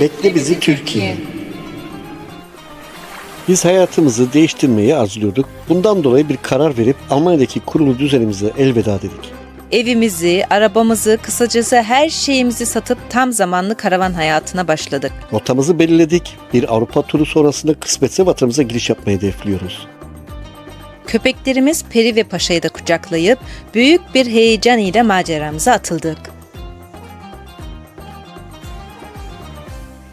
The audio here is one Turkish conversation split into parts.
Bekle bizi Türkiye. Biz hayatımızı değiştirmeyi arzuluyorduk. Bundan dolayı bir karar verip Almanya'daki kurulu düzenimize elveda dedik. Evimizi, arabamızı, kısacası her şeyimizi satıp tam zamanlı karavan hayatına başladık. Rotamızı belirledik. Bir Avrupa turu sonrasında kısmetse vatanımıza giriş yapmayı hedefliyoruz. Köpeklerimiz Peri ve Paşa'yı da kucaklayıp büyük bir heyecan ile maceramıza atıldık.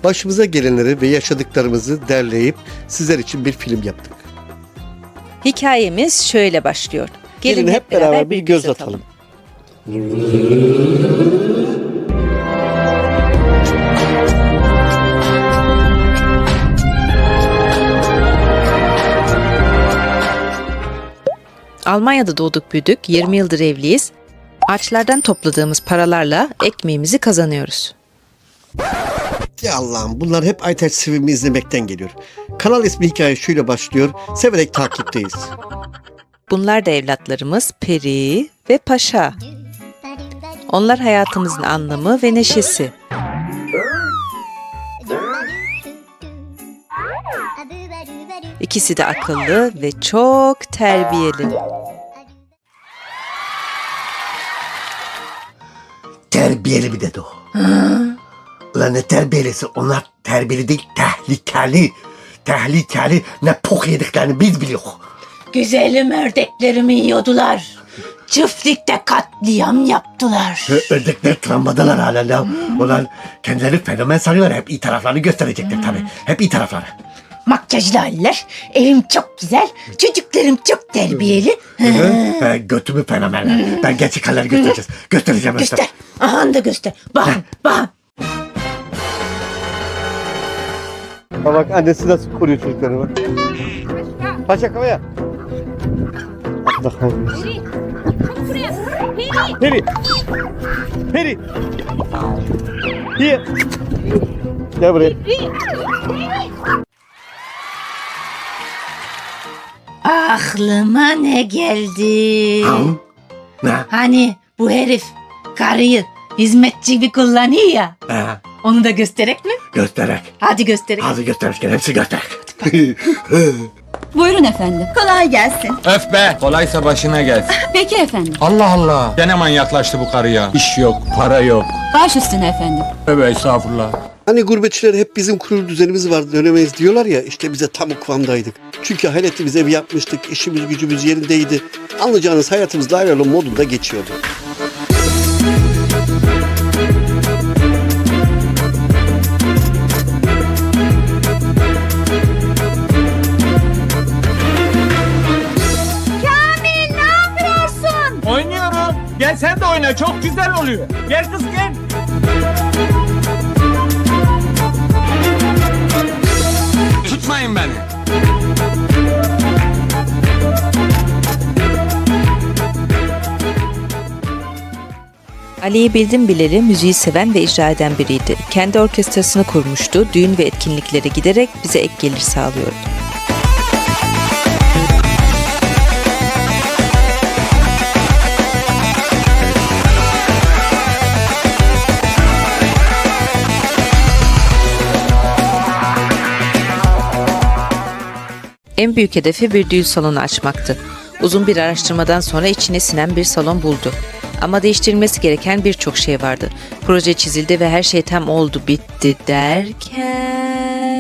Başımıza gelenleri ve yaşadıklarımızı derleyip sizler için bir film yaptık. Hikayemiz şöyle başlıyor. Gelin, hep beraber bir göz atalım. Almanya'da doğduk büyüdük, 20 yıldır evliyiz. Ağaçlardan topladığımız paralarla ekmeğimizi kazanıyoruz. Ya Allah'ım bunlar hep Aytaç Sevim'i izlemekten geliyor. Kanal ismi hikaye şöyle başlıyor. Severek takipteyiz. Bunlar da evlatlarımız Peri ve Paşa. Onlar hayatımızın anlamı ve neşesi. İkisi de akıllı ve çok terbiyeli. Terbiyeli bir dedi o. Ulan ne terbiyelisi? Onlar terbiyeli değil, tehlikeli. Tehlikeli. Ne pok yediklerini biz biliyoruz. Güzelim ördeklerimi yiyordular. Çiftlikte katliam yaptılar. Ördekler travmadalar hala la. Ulan kendileri fenomen sanıyorlar. Hep iyi taraflarını gösterecekler tabii. Hep iyi tarafları. Makyajlı haller. Evim çok güzel. Çocuklarım çok terbiyeli. He, götümü fenomenler. Ben gerçek halleri göstereceğiz. Göstereceğim sana. Göster. Aha da göster. Bak bak. bak annesi nasıl koruyor çocuklarını bak. Paşa kafaya. Allah'ım. Peri. Peri. Here. Gel buraya. Aklıma ne geldi? Ha? Ne? Hani bu herif karıyı hizmetçi gibi kullanıyor ya. He, Onu da gösterek mi? gösterek. Hadi gösterek. Hadi gösterek. Hepsi gösterek. Buyurun efendim. Kolay gelsin. Öf be! Kolaysa başına gelsin. Peki efendim. Allah Allah! Gene manyaklaştı bu karı ya. İş yok, para yok. Baş üstüne efendim. Tövbe estağfurullah. Hani gurbetçiler hep bizim kurulu düzenimiz vardı dönemeyiz diyorlar ya işte bize tam o kıvamdaydık. Çünkü hayretli ev yapmıştık, işimiz gücümüz yerindeydi. Anlayacağınız hayatımız daireli modunda geçiyordu. Oynuyorum. Gel sen de oyna. Çok güzel oluyor. Gel kız gel. Tutmayın beni. Ali'yi bildim bileli müziği seven ve icra eden biriydi. Kendi orkestrasını kurmuştu, düğün ve etkinliklere giderek bize ek gelir sağlıyordu. En büyük hedefi bir düğün salonu açmaktı. Uzun bir araştırmadan sonra içine sinen bir salon buldu. Ama değiştirilmesi gereken birçok şey vardı. Proje çizildi ve her şey tam oldu bitti derken...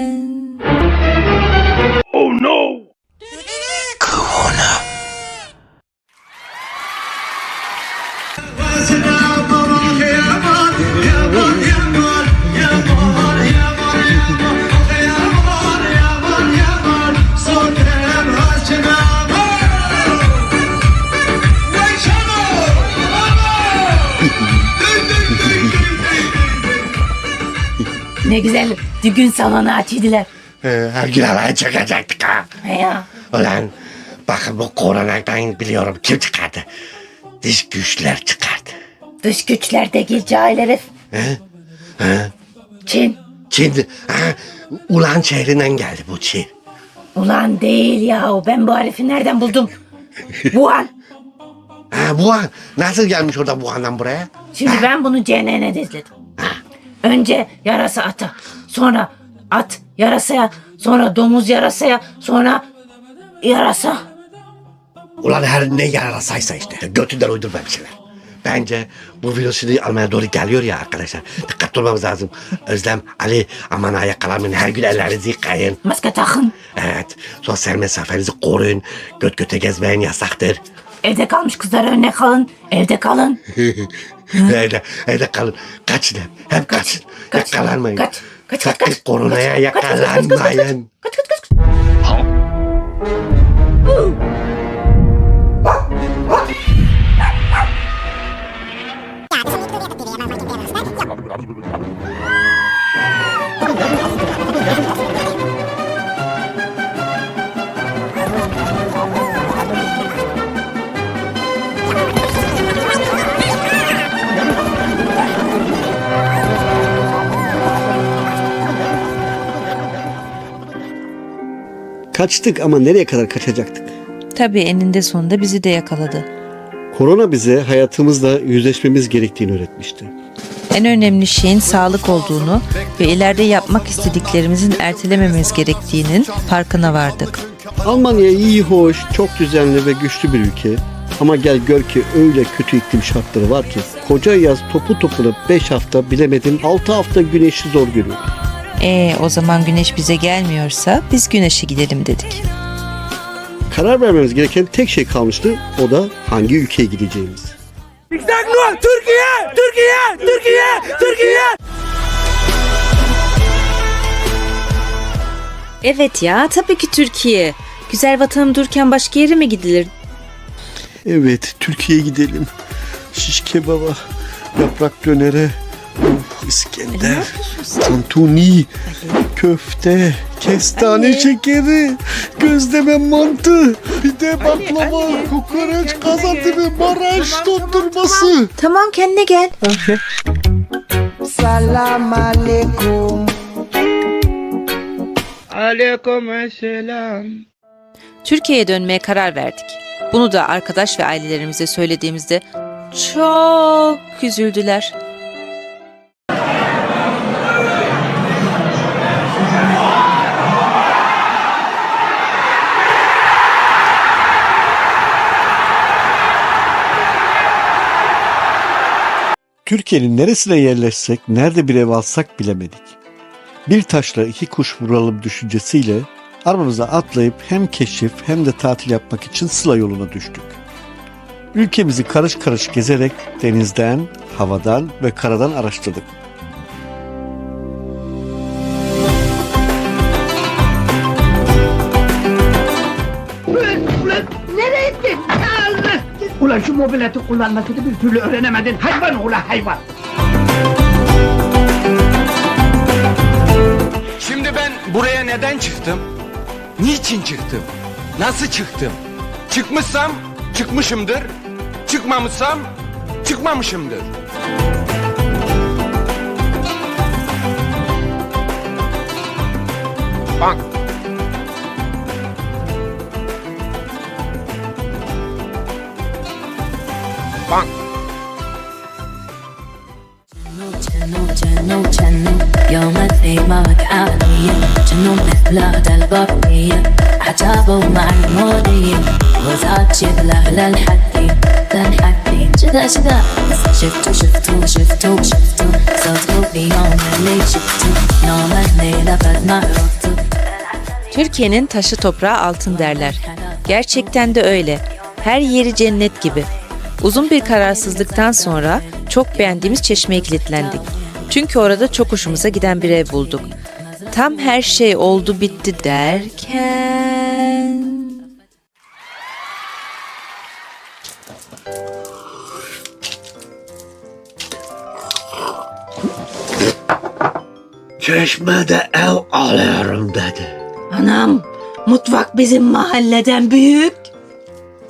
Ne güzel düğün salonu açıydılar. Ee, her gün alaya çıkacaktık ha. He ya. Ulan bakın bu koronadan biliyorum kim çıkardı. Dış güçler çıkardı. Dış güçler de gel cahil herif. He? He? Çin. Şimdi ha, Ulan şehrinden geldi bu Çin. Ulan değil ya. Ben bu herifi nereden buldum? Wuhan. Ha, Wuhan. Nasıl gelmiş orada Wuhan'dan buraya? Şimdi ben bunu CNN'de izledim. Önce yarasa ata. Sonra at yarasaya. Sonra domuz yarasaya. Sonra yarasa. Ulan her ne yarasaysa işte. Götünden uydurma bir şeyler. Bence bu virüs şimdi Almanya doğru geliyor ya arkadaşlar. Dikkatli olmamız lazım. Özlem, Ali aman ha yakalanmayın. Her gün ellerinizi yıkayın. Maske takın. Evet. Sosyal mesafenizi koruyun. Göt göte gezmeyin yasaktır. Evde kalmış kızlar örnek alın. Evde kalın. evde, evde kalın. Kaçın hep. Hep kaçın. kaç, Yakalanmayın. kaç, kaç, kaç, kaç. koronaya Kaç, kaç, kaç, kaç, kaç, kaç, kaç. yakalanmayın. Kaç kaç Kaçtık ama nereye kadar kaçacaktık? Tabii eninde sonunda bizi de yakaladı. Korona bize hayatımızla yüzleşmemiz gerektiğini öğretmişti. En önemli şeyin sağlık olduğunu ve ileride yapmak istediklerimizin ertelememiz gerektiğinin farkına vardık. Almanya iyi, hoş, çok düzenli ve güçlü bir ülke. Ama gel gör ki öyle kötü iklim şartları var ki koca yaz topu topuna 5 hafta bilemedin 6 hafta güneşi zor görüyoruz. E o zaman güneş bize gelmiyorsa biz güneşe gidelim dedik. Karar vermemiz gereken tek şey kalmıştı. O da hangi ülkeye gideceğimiz. Türkiye, Türkiye, Türkiye, Türkiye. Evet ya tabii ki Türkiye. Güzel vatanım dururken başka yere mi gidilir? Evet, Türkiye'ye gidelim. Şiş kebaba, yaprak dönere, of, İskender, tantuni, köfte, kestane şekeri, gözleme mantı, bir de baklava, kokoreç, kazandibi, Maraş dondurması. Tamam kendine gel. Salam alaikum. Aleyküm selam. Türkiye'ye dönmeye karar verdik. Bunu da arkadaş ve ailelerimize söylediğimizde çok üzüldüler. Türkiye'nin neresine yerleşsek, nerede bir ev alsak bilemedik. Bir taşla iki kuş vuralım düşüncesiyle arabamıza atlayıp hem keşif hem de tatil yapmak için Sıla yoluna düştük. Ülkemizi karış karış gezerek denizden, havadan ve karadan araştırdık. Mobileti kullanmasını bir türlü öğrenemedin. Hayvan ulan hayvan. Şimdi ben buraya neden çıktım? Niçin çıktım? Nasıl çıktım? Çıkmışsam çıkmışımdır. Çıkmamışsam çıkmamışımdır. Bak. البرية عجابه مع المودية وزعت شبله للحكي للحكي شذا شذا شفتو شفتو شفتو شفتو صوتو في يوم اللي شفتو يوم الليلة قد ما عرفتو Türkiye'nin taşı toprağı altın derler. Gerçekten de öyle. Her yeri cennet gibi. Uzun bir kararsızlıktan sonra çok beğendiğimiz çeşmeye kilitlendik. Çünkü orada çok hoşumuza giden bir ev bulduk. Tam her şey oldu bitti derken... Çeşmede ev alıyorum dedi. Anam mutfak bizim mahalleden büyük.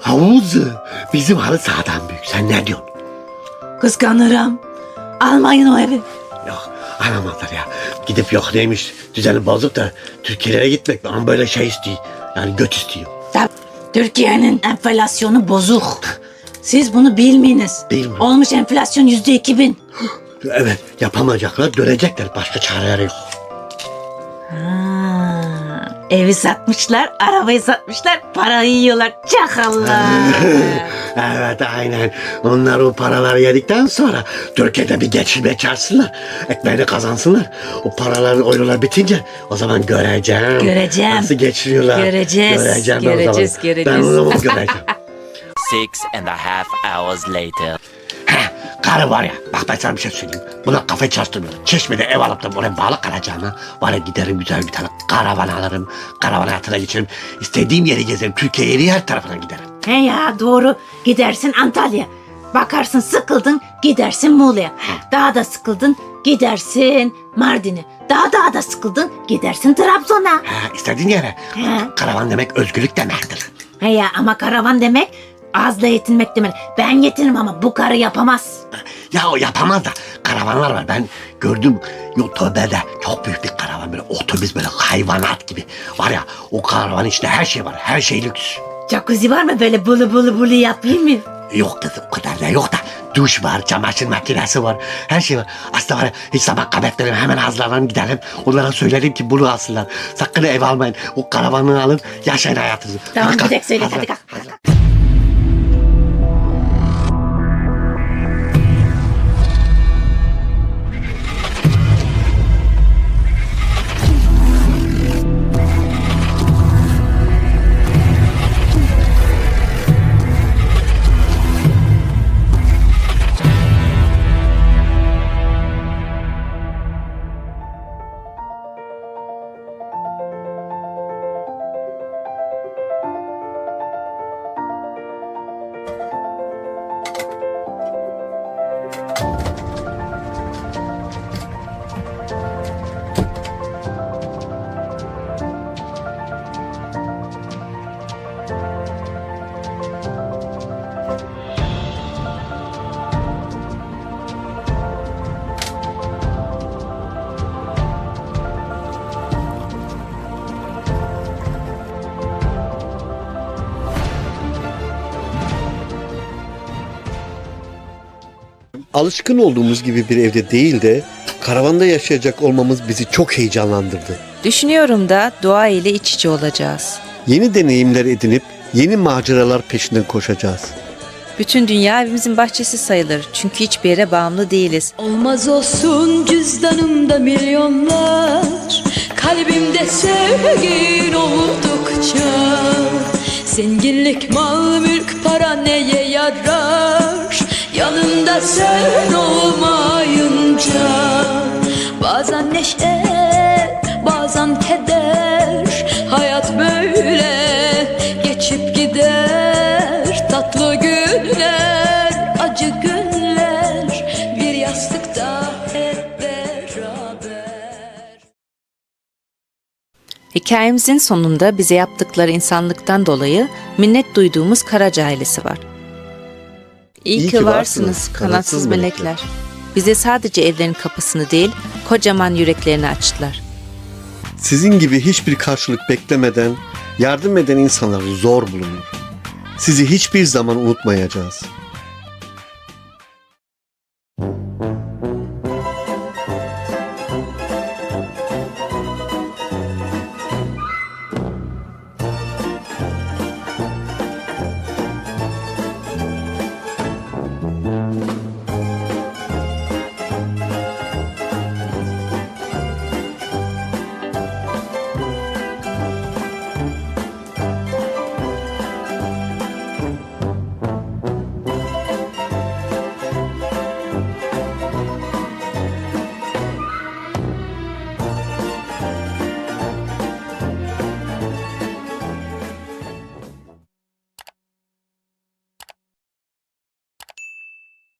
Havuzu bizim halı sahadan büyük. Sen ne diyorsun? Kıskanırım. Almayın o evi. Yok aramazlar ya. Gidip yok neymiş düzeni bozuk da Türkiye'lere gitmek ama böyle şey istiyor. Yani göt istiyor. Tabii, Türkiye'nin enflasyonu bozuk. Siz bunu bilmeyiniz. Bilmiyorum. Olmuş enflasyon yüzde iki bin. Evet yapamayacaklar dönecekler. Başka çareleri yok. Evi satmışlar, arabayı satmışlar, parayı yiyorlar. Çakallar. evet aynen. Onlar o paraları yedikten sonra Türkiye'de bir geçirmeye çağırsınlar. Ekmeğini kazansınlar. O paralar, eurolar bitince o zaman göreceğim. Göreceğim. Nasıl geçiriyorlar. Göreceğiz, Göreceğim göreceğiz, o zaman. göreceğiz. Ben o zaman göreceğim. Six and a half hours later. Karı var ya bak ben sana bir şey söyleyeyim. Buna kafa çalıştırmıyorum. Çeşmede ev alıp da oraya bağlı kalacağına var ya giderim güzel bir tane karavan alırım. Karavan hayatına geçerim. İstediğim yeri gezerim. Türkiye'ye her tarafına giderim. He ya doğru. Gidersin Antalya. Bakarsın sıkıldın gidersin Muğla'ya. Daha da sıkıldın gidersin Mardin'e. Daha daha da sıkıldın gidersin Trabzon'a. Ha, istediğin yere. He. Karavan demek özgürlük demektir. He ya ama karavan demek azla yetinmek demek. Ben yetinirim ama bu karı yapamaz. Ya o yapamaz da karavanlar var. Ben gördüm YouTube'da çok büyük bir karavan böyle otobüs böyle hayvanat gibi. Var ya o karavanın içinde her şey var. Her şey lüks. Jacuzzi var mı böyle bulu bulu bulu yapayım mı? Yok kızım o kadar da yok da duş var, çamaşır makinesi var, her şey var. Aslında var ya, hiç sabah kabetlerim hemen hazırlanalım gidelim. Onlara söylerim ki bunu alsınlar. Sakın ev almayın. O karavanı alın, yaşayın hayatınızı. Tamam Hadi kalk, gidelim söyle hadi kalk. hazırlan. Alışkın olduğumuz gibi bir evde değil de karavanda yaşayacak olmamız bizi çok heyecanlandırdı. Düşünüyorum da doğa ile iç içe olacağız. Yeni deneyimler edinip yeni maceralar peşinden koşacağız. Bütün dünya evimizin bahçesi sayılır. Çünkü hiçbir yere bağımlı değiliz. Olmaz olsun cüzdanımda milyonlar Kalbimde sevgin oldukça Zenginlik, mal, mülk, para neye yarar Yanımda sen olmayınca Bazen neşe, bazen keder. Hayat böyle geçip gider. Tatlı günler, acı günler. Bir yastıkta hep beraber. Hikayemizin sonunda bize yaptıkları insanlıktan dolayı minnet duyduğumuz Karaca ailesi var. İyi, ki, varsınız kanatsız melekler. Bize sadece evlerin kapısını değil, kocaman yüreklerini açtılar. Sizin gibi hiçbir karşılık beklemeden yardım eden insanlar zor bulunur. Sizi hiçbir zaman unutmayacağız.